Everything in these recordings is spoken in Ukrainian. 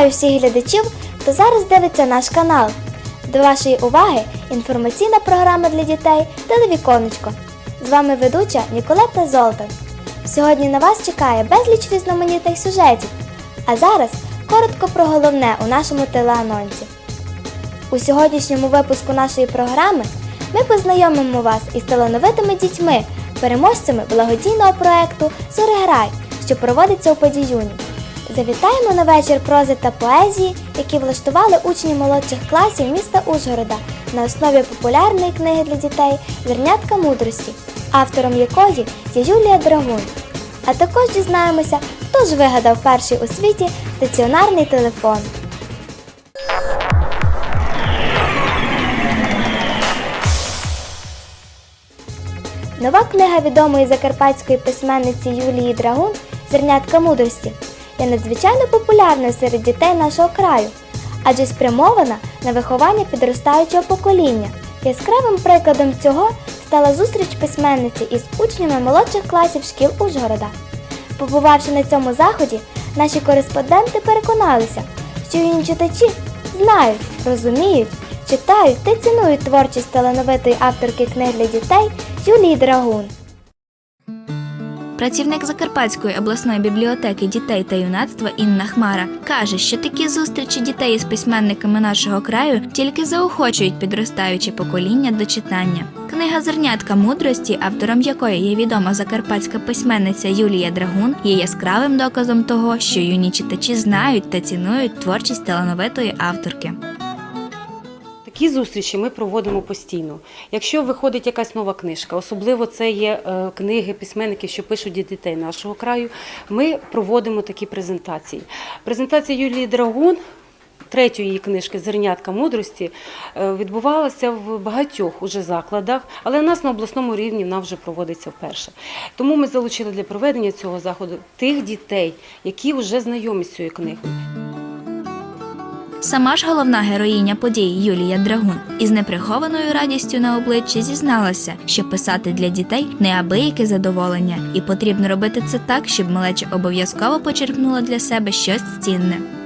Вітаю всіх глядачів, хто зараз дивиться наш канал. До вашої уваги інформаційна програма для дітей Телевіконечко. З вами ведуча Ніколета Золтан. Сьогодні на вас чекає безліч різноманітних сюжетів. А зараз коротко про головне у нашому телеанонсі. У сьогоднішньому випуску нашої програми ми познайомимо вас із талановитими дітьми, переможцями благодійного проекту Зориграй, що проводиться у Подіюні. Завітаємо на вечір прози та поезії, які влаштували учні молодших класів міста Ужгорода на основі популярної книги для дітей Зернятка мудрості, автором якої є Юлія Драгун. А також дізнаємося, хто ж вигадав перший у світі стаціонарний телефон. Нова книга відомої закарпатської письменниці Юлії Драгун Зернятка мудрості є надзвичайно популярною серед дітей нашого краю, адже спрямована на виховання підростаючого покоління. Яскравим прикладом цього стала зустріч письменниці із учнями молодших класів шкіл Ужгорода. Побувавши на цьому заході, наші кореспонденти переконалися, що її читачі знають, розуміють, читають та цінують творчість талановитої авторки книг для дітей Юлії Драгун. Працівник Закарпатської обласної бібліотеки дітей та юнацтва Інна Хмара каже, що такі зустрічі дітей із письменниками нашого краю тільки заохочують підростаюче покоління до читання. Книга Зернятка мудрості, автором якої є відома закарпатська письменниця Юлія Драгун, є яскравим доказом того, що юні читачі знають та цінують творчість талановитої авторки. Такі зустрічі ми проводимо постійно. Якщо виходить якась нова книжка, особливо це є е, книги письменників, що пишуть для дітей нашого краю, ми проводимо такі презентації. Презентація Юлії Драгун. Третьої її книжки Зернятка мудрості е, відбувалася в багатьох уже закладах, але у нас на обласному рівні вона вже проводиться вперше. Тому ми залучили для проведення цього заходу тих дітей, які вже знайомі з цією книгою. Сама ж головна героїня подій Юлія Драгун із неприхованою радістю на обличчі зізналася, що писати для дітей неабияке задоволення, і потрібно робити це так, щоб малеча обов'язково почерпнула для себе щось цінне.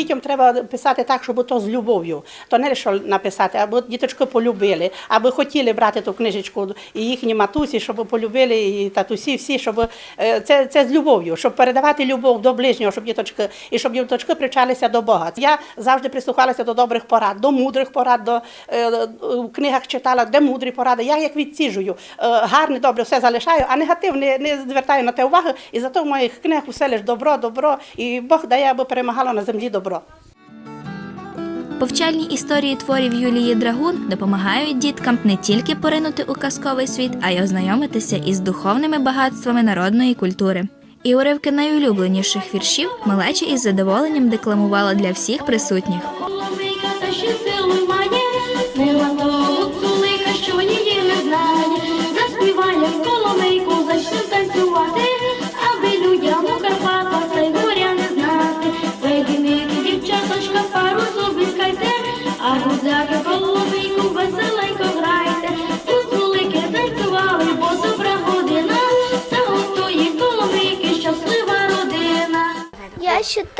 Дітям треба писати так, щоб то з любов'ю. То не що написати, або діточки полюбили, або хотіли брати ту книжечку, і їхні матусі, щоб полюбили, і татусі, всі, щоб е, це, це з любов'ю, щоб передавати любов до ближнього, щоб діточки, і щоб діточки привчалися до Бога. Я завжди прислухалася до добрих порад, до мудрих порад, до е, в книгах читала, де мудрі поради. Я як відсіжую, е, гарне, добре, все залишаю, а негатив не, звертаю на те уваги. І зато в моїх книгах усе лише добро, добро, і Бог дає, аби перемагало на землі добро. Повчальні історії творів Юлії Драгун допомагають діткам не тільки поринути у казковий світ, а й ознайомитися із духовними багатствами народної культури. І уривки найулюбленіших віршів малеча із задоволенням декламувала для всіх присутніх.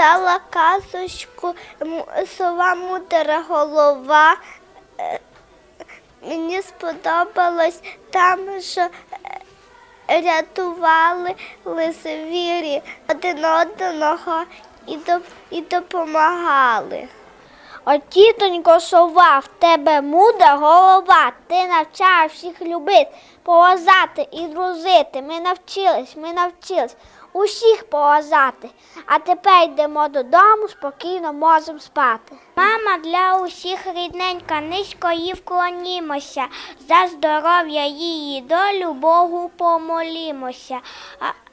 Читала казочку Сова мудра голова. Е, Мені сподобалось там, що е, рятували звірі один одного і, допомагали. О, тітонько сова, в тебе мудра голова, ти навчаєш всіх любити, поважати і дружити. Ми навчились, ми навчились усіх поважати. А тепер йдемо додому, спокійно можемо спати. Мама для усіх рідненька, низько їй вклонімося, за здоров'я її долю Богу помолімося.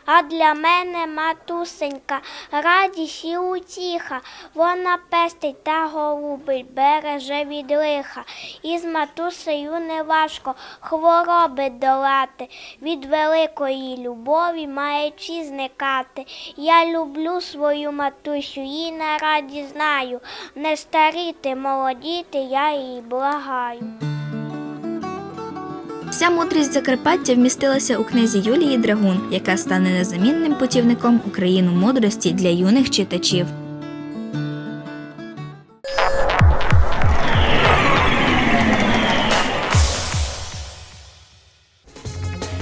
А, для мене матусенька, радість і утіха, вона пестить та голубить, береже від лиха. І з матусею неважко хвороби долати, від великої любові маючи зникати. Я люблю свою матусю, їй на раді знаю, не старіти, молодіти, я її благаю. Вся мудрість Закарпаття вмістилася у книзі Юлії Драгун, яка стане незамінним путівником Україну мудрості для юних читачів.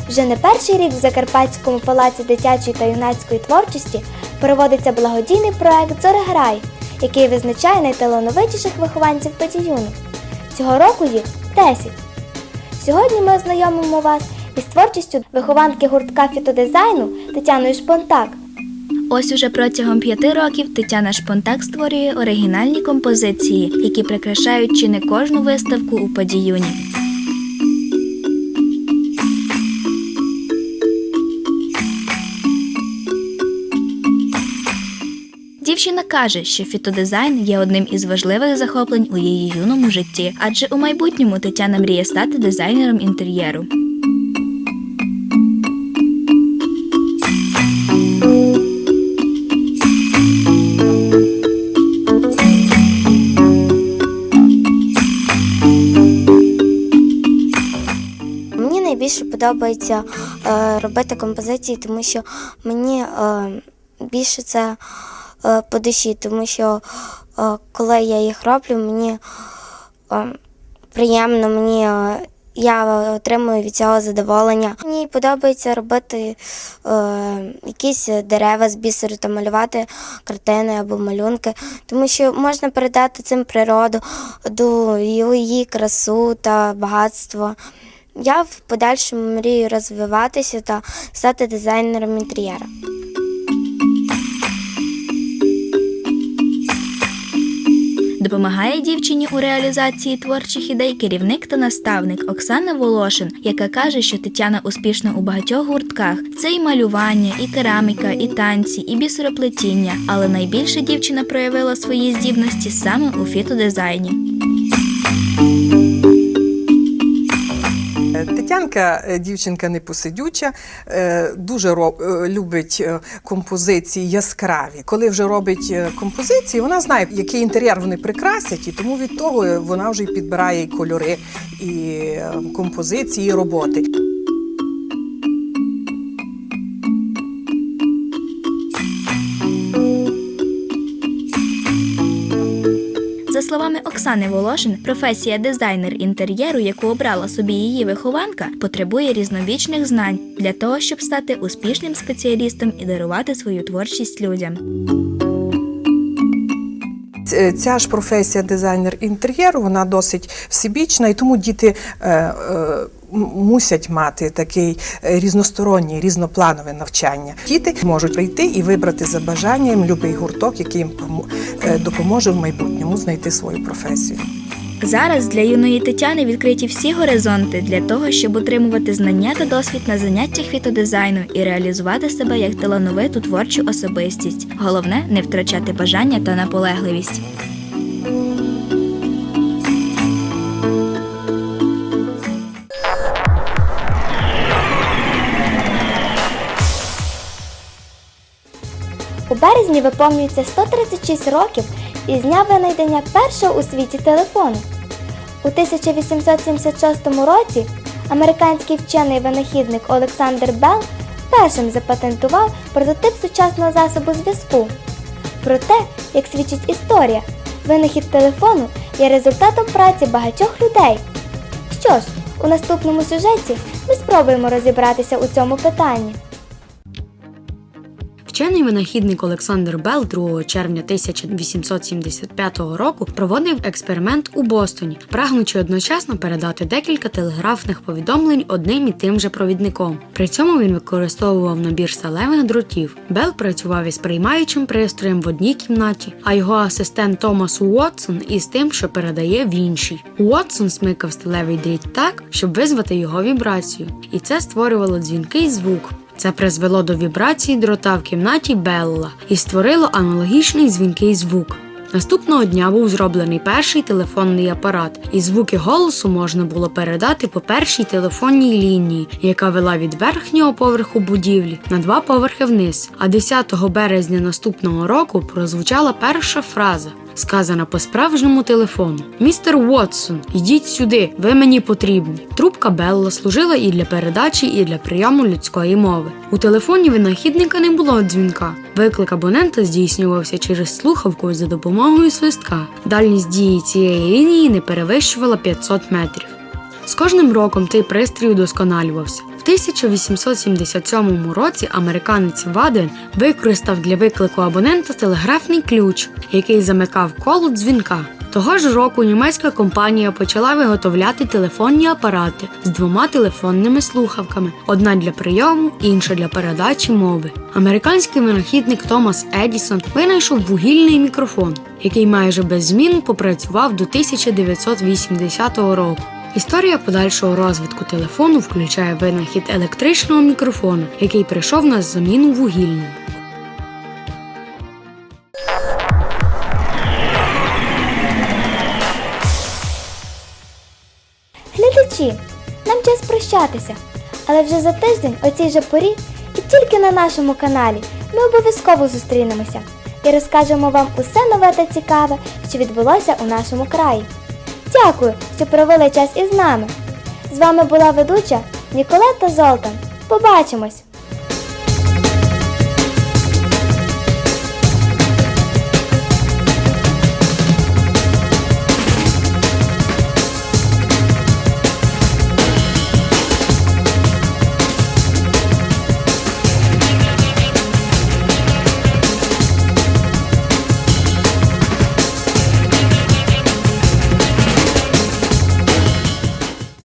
Вже не перший рік в Закарпатському палаці дитячої та юнацької творчості проводиться благодійний проект Зореграй, який визначає найталановитіших вихованців подіюнок. Цього року їх 10. Сьогодні ми ознайомимо вас із творчістю вихованки гуртка фітодизайну Тетяною Шпонтак. Ось уже протягом п'яти років Тетяна Шпонтак створює оригінальні композиції, які прикрашають чи не кожну виставку у подіюні. Дівчина каже, що фітодизайн є одним із важливих захоплень у її юному житті, адже у майбутньому Тетяна мріє стати дизайнером інтер'єру. Мені найбільше подобається е, робити композиції, тому що мені е, більше це по душі, тому що е, коли я їх роблю, мені е, приємно, мені е, я отримую від цього задоволення. Мені подобається робити е, якісь дерева з бісеру та малювати картини або малюнки, тому що можна передати цим природу, до її красу та багатство. Я в подальшому мрію розвиватися та стати дизайнером інтер'єру. Допомагає дівчині у реалізації творчих ідей керівник та наставник Оксана Волошин, яка каже, що Тетяна успішна у багатьох гуртках. Це і малювання, і кераміка, і танці, і бісероплетіння. Але найбільше дівчина проявила свої здібності саме у фітодизайні. Тетянка е, дівчинка непосидюча, е, дуже ро- е, любить композиції яскраві. Коли вже робить композиції, вона знає, який інтер'єр вони прикрасять, і тому від того вона вже й підбирає і кольори, і композиції, і роботи. За словами Оксани Волошин, професія дизайнер інтер'єру, яку обрала собі її вихованка, потребує різновічних знань для того, щоб стати успішним спеціалістом і дарувати свою творчість людям. Ця ж професія дизайнер інтер'єру, вона досить всебічна, і тому діти е, е, мусять мати такий е, різносторонній, різнопланове навчання. Діти можуть прийти і вибрати за бажанням будь-який гурток, який їм е, допоможе в майбутньому знайти свою професію. Зараз для юної Тетяни відкриті всі горизонти для того, щоб отримувати знання та досвід на заняттях фітодизайну і реалізувати себе як талановиту творчу особистість. Головне не втрачати бажання та наполегливість. Березні виповнюється 136 років із дня винайдення першого у світі телефону. У 1876 році американський вчений винахідник Олександр Белл першим запатентував прототип сучасного засобу зв'язку. Проте, як свідчить історія, винахід телефону є результатом праці багатьох людей. Що ж, у наступному сюжеті ми спробуємо розібратися у цьому питанні. Вчений винахідник Олександр Белл 2 червня 1875 року проводив експеримент у Бостоні, прагнучи одночасно передати декілька телеграфних повідомлень одним і тим же провідником. При цьому він використовував набір сталевих дротів. Белл працював із приймаючим пристроєм в одній кімнаті, а його асистент Томас Уотсон із тим, що передає в іншій. Уотсон смикав сталевий дріт так, щоб визвати його вібрацію, і це створювало дзвінкий звук. Це призвело до вібрації дрота в кімнаті Белла і створило аналогічний дзвінкий звук. Наступного дня був зроблений перший телефонний апарат, і звуки голосу можна було передати по першій телефонній лінії, яка вела від верхнього поверху будівлі на два поверхи вниз. А 10 березня наступного року прозвучала перша фраза. Сказана по справжньому телефону: Містер Уотсон, йдіть сюди, ви мені потрібні. Трубка Белла служила і для передачі, і для прийому людської мови. У телефоні винахідника не було дзвінка. Виклик абонента здійснювався через слухавку за допомогою свистка. Дальність дії цієї лінії не перевищувала 500 метрів. З кожним роком цей пристрій удосконалювався. В 1877 році американець Ваден використав для виклику абонента телеграфний ключ, який замикав коло дзвінка. Того ж року німецька компанія почала виготовляти телефонні апарати з двома телефонними слухавками: одна для прийому, інша для передачі мови. Американський винахідник Томас Едісон винайшов вугільний мікрофон, який майже без змін попрацював до 1980 року. Історія подальшого розвитку телефону включає винахід електричного мікрофону, який прийшов на заміну вугільному. Глядачі, нам час прощатися, але вже за тиждень о цій же порі і тільки на нашому каналі ми обов'язково зустрінемося і розкажемо вам усе нове та цікаве, що відбулося у нашому краї. Дякую, що провели час із нами. З вами була ведуча Ніколета Золтан. Побачимось!